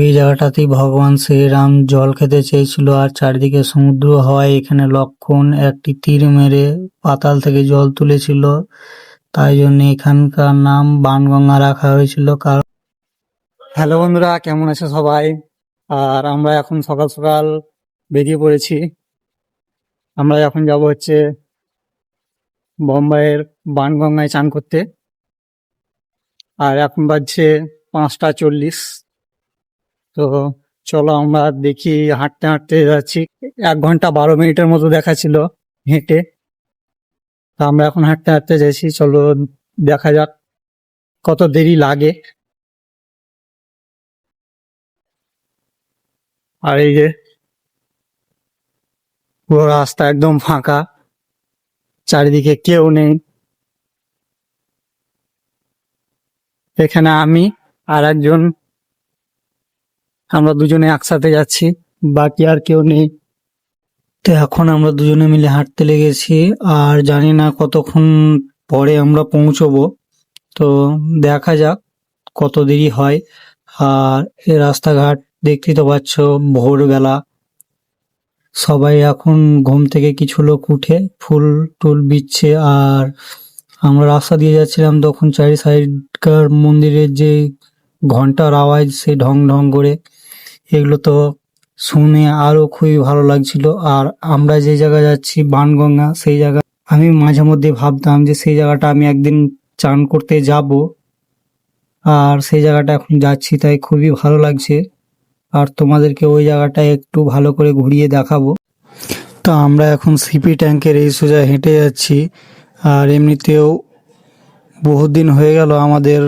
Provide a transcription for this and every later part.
এই জায়গাটাতেই ভগবান শ্রীরাম জল খেতে চেয়েছিল আর চারিদিকে সমুদ্র হওয়ায় এখানে লক্ষণ একটি তীর মেরে পাতাল থেকে জল তুলেছিল। তাই জন্য এখানকার নাম বানগঙ্গা রাখা হয়েছিল। কারণ হ্যালো বন্ধুরা, কেমন আছে সবাই? আর আমরা এখন সকাল সকাল বেরিয়ে পড়েছি। আমরা এখন যাব হচ্ছে বোম্বাইয়ের বানগঙ্গায় চান করতে। আর এখন বাজছে পাঁচটা চল্লিশ। তো চলো আমরা দেখি, হাঁটতে হাঁটতে যাচ্ছি। এক ঘণ্টা বারো মিনিটের মতো দেখাচ্ছিল হেঁটে। তা আমরা এখন হাঁটতে হাঁটতে যাচ্ছি, চলো দেখা যাক কত দেরি লাগে। আর এই যে পুরো রাস্তা একদম ফাঁকা, চারিদিকে কেউ নেই। এখানে আমি আর একজন আমরা দুজনে একসাথে যাচ্ছি, বাকি আর কেউ নেই। তো এখন আমরা দুজনে মিলে হাঁটতে লেগেছি, আর জানি না কতক্ষণ পরে আমরা পৌঁছবো। তো দেখা যাক কত দেরি হয়। আর এই রাস্তাঘাট দেখতেই তো পাচ্ছ, ভোরবেলা। সবাই এখন ঘুম থেকে কিছু লোক উঠে ফুল টুল বিচ্ছে, আর আমরা রাস্তা দিয়ে যাচ্ছিলাম তখন চারি সাইডকার মন্দিরের যে ঘণ্টার আওয়াজ সে ঢং ঢং করে এগুলো তো শুনে আরও খুবই ভালো লাগছিল। আর আমরা যে জায়গায় যাচ্ছি বানগঙ্গা সেই জায়গা আমি মাঝে মধ্যে ভাবতাম যে সেই জায়গাটা আমি একদিন চান করতে যাব। আর সেই জায়গাটা এখন যাচ্ছি, তাই খুবই ভালো লাগছে। আর তোমাদেরকে ওই জায়গাটা একটু ভালো করে ঘুরিয়ে দেখাবো। তো আমরা এখন সিপি ট্যাঙ্কের এই সোজা হেঁটে যাচ্ছি। আর এমনিতেও বহুদিন হয়ে গেল আমাদের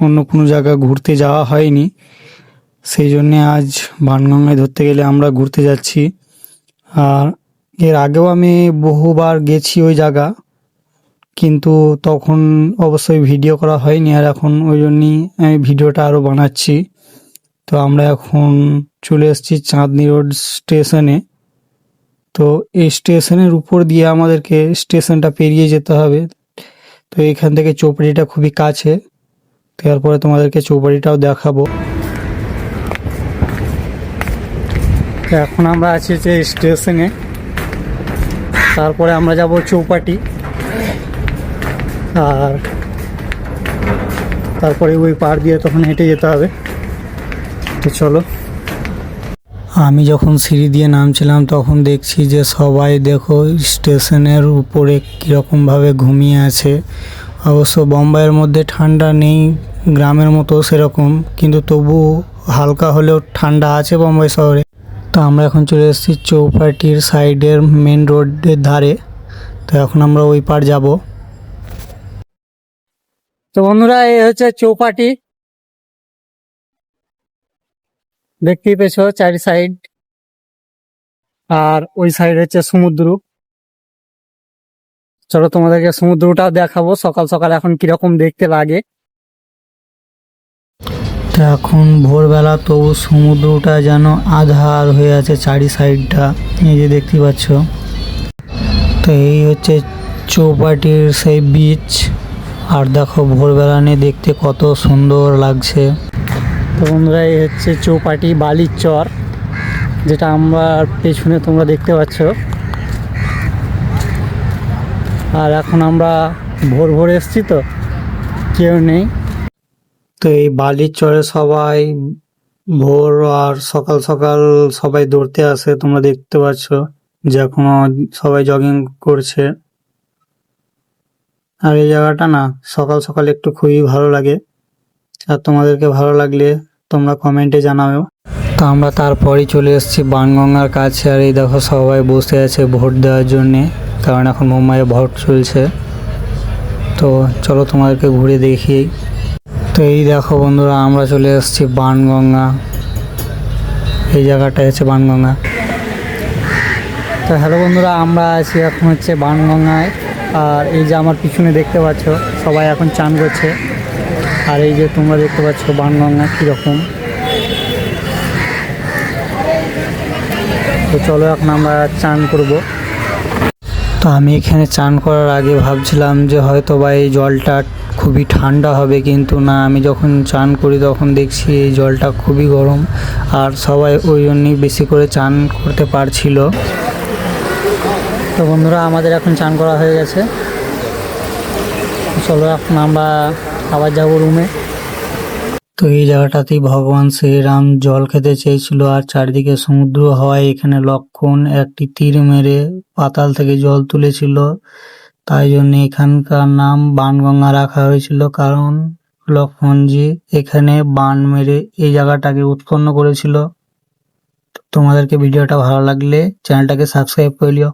অন্য কোনো জায়গা ঘুরতে যাওয়া হয়নি। সেই জন্যে আজ বানগঙ্গায় ধরতে গেলে আমরা ঘুরতে যাচ্ছি। আর এর আগেও আমি বহুবার গেছি ওই জায়গা, কিন্তু তখন অবশ্যই ভিডিও করা হয়নি আর এখন ওই জন্যই আমি ভিডিওটা আরও বানাচ্ছি। তো আমরা এখন চলে এসেছি চাঁদনি রোড স্টেশনে। তো এই স্টেশনের উপর দিয়ে আমাদেরকে স্টেশনটা পেরিয়ে যেতে হবে। তো এখান থেকে চৌপাড়িটা খুবই কাছে। তারপরে তোমাদেরকে চৌপাড়িটাও দেখাবো। এখন আমরা আছি যে স্টেশনে। তারপরে আমরা যাব চৌপাটি। আর তারপরে ওই পার দিয়ে তখন হেঁটে যেতে হবে। তো চলো। আমি যখন সিঁড়ি দিয়ে নামছিলাম, তখন দেখছি যে সবাই দেখো স্টেশনের উপরে কীরকমভাবে ঘুমিয়ে আছে। অবশ্য বোম্বাইয়ের মধ্যে ঠান্ডা নেই, গ্রামের মতো সেরকম। কিন্তু তবু হালকা হলেও ঠান্ডা আছে বোম্বাই শহরে। আমরা এখন চলে এসেছি চৌপাটির সাইডের মেন রোডের ধারে। তো এখন আমরা ওই পার যাব। তো বন্ধুরা, এই হচ্ছে চৌপাটি। দেখতেই পেছো চারি সাইড। আর ওই সাইড হচ্ছে সমুদ্র। চলো তোমাদেরকে সমুদ্রটাও দেখাবো। সকাল সকাল এখন কীরকম দেখতে লাগে। এখন ভোরবেলা তবু সমুদ্রটা যেন আধার হয়ে আছে চারি সাইডটা এই যে দেখতে পাচ্ছ। তো এই হচ্ছে চৌপাটির সেই বিচ আর দেখো ভোরবেলা নিয়ে দেখতে কত সুন্দর লাগছে। তো বন্ধুরা, এই হচ্ছে চৌপাটি বালির চর যেটা আমরা পেছনে তোমরা দেখতে পাচ্ছ। আর এখন আমরা ভোর ভোর এসছি তো, কেউ নেই। তো এই বালির চরে সবাই ভোর আর সকাল সকাল সবাই দৌড়তে আসে, তোমরা দেখতে পাচ্ছ যে এখনও সবাই জগিং করছে। আর এই জায়গাটা না, সকাল সকাল একটু খুবই ভালো লাগে। আর তোমাদেরকে ভালো লাগলে তোমরা কমেন্টে জানাও। তো আমরা তারপরেই চলে এসেছি বানগঙ্গার কাছে, আর এই দেখো সবাই বসে আছে ভোট দেওয়ার জন্যে, কারণ এখন মুম্বাইয়ে ভোট চলছে। তো চলো তোমাদেরকে ঘুরে দেখি। তো এই দেখো বন্ধুরা, আমরা চলে এসেছি বানগঙ্গা। এই জায়গাটা হচ্ছে বানগঙ্গা। তো হ্যালো বন্ধুরা, আমরা আছি এখন হচ্ছে বানগঙ্গায়। আর এই যে আমার পিছনে দেখতে পাচ্ছ, সবাই এখন চান করছে। আর এই যে তোমরা দেখতে পাচ্ছ বানগঙ্গা কীরকম। তো চলো এখন আমরা চান করব। তো আমি এখানে চান করার আগে ভাবছিলাম যে হয়তো বা এই জলটা খুবই ঠান্ডা হবে, কিন্তু না, আমি যখন চান করি তখন দেখছি এই জলটা খুবই গরম আর সবাই ওই জন্যই বেশি করে চান করতে পারছিল। তো বন্ধুরা, আমাদের এখন চান করা হয়ে গেছে। চলো, এখন আমরা আবার যাব রুমে তো এই জায়গাটাতেই ভগবান শ্রীরাম জল খেতে চেয়েছিল আর চারিদিকে সমুদ্র হওয়ায় এখানে লক্ষণ একটি তীর মেরে পাতাল থেকে জল তুলেছিল। তাই জন্য এখানকার নাম বানগঙ্গা রাখা হয়েছিল। কারণ লক্ষণজি এখানে বান মেরে এই জায়গাটাকে উৎপন্ন করেছিল। তোমাদেরকে ভিডিওটা ভালো লাগলে চ্যানেলটাকে সাবস্ক্রাইব করে লিও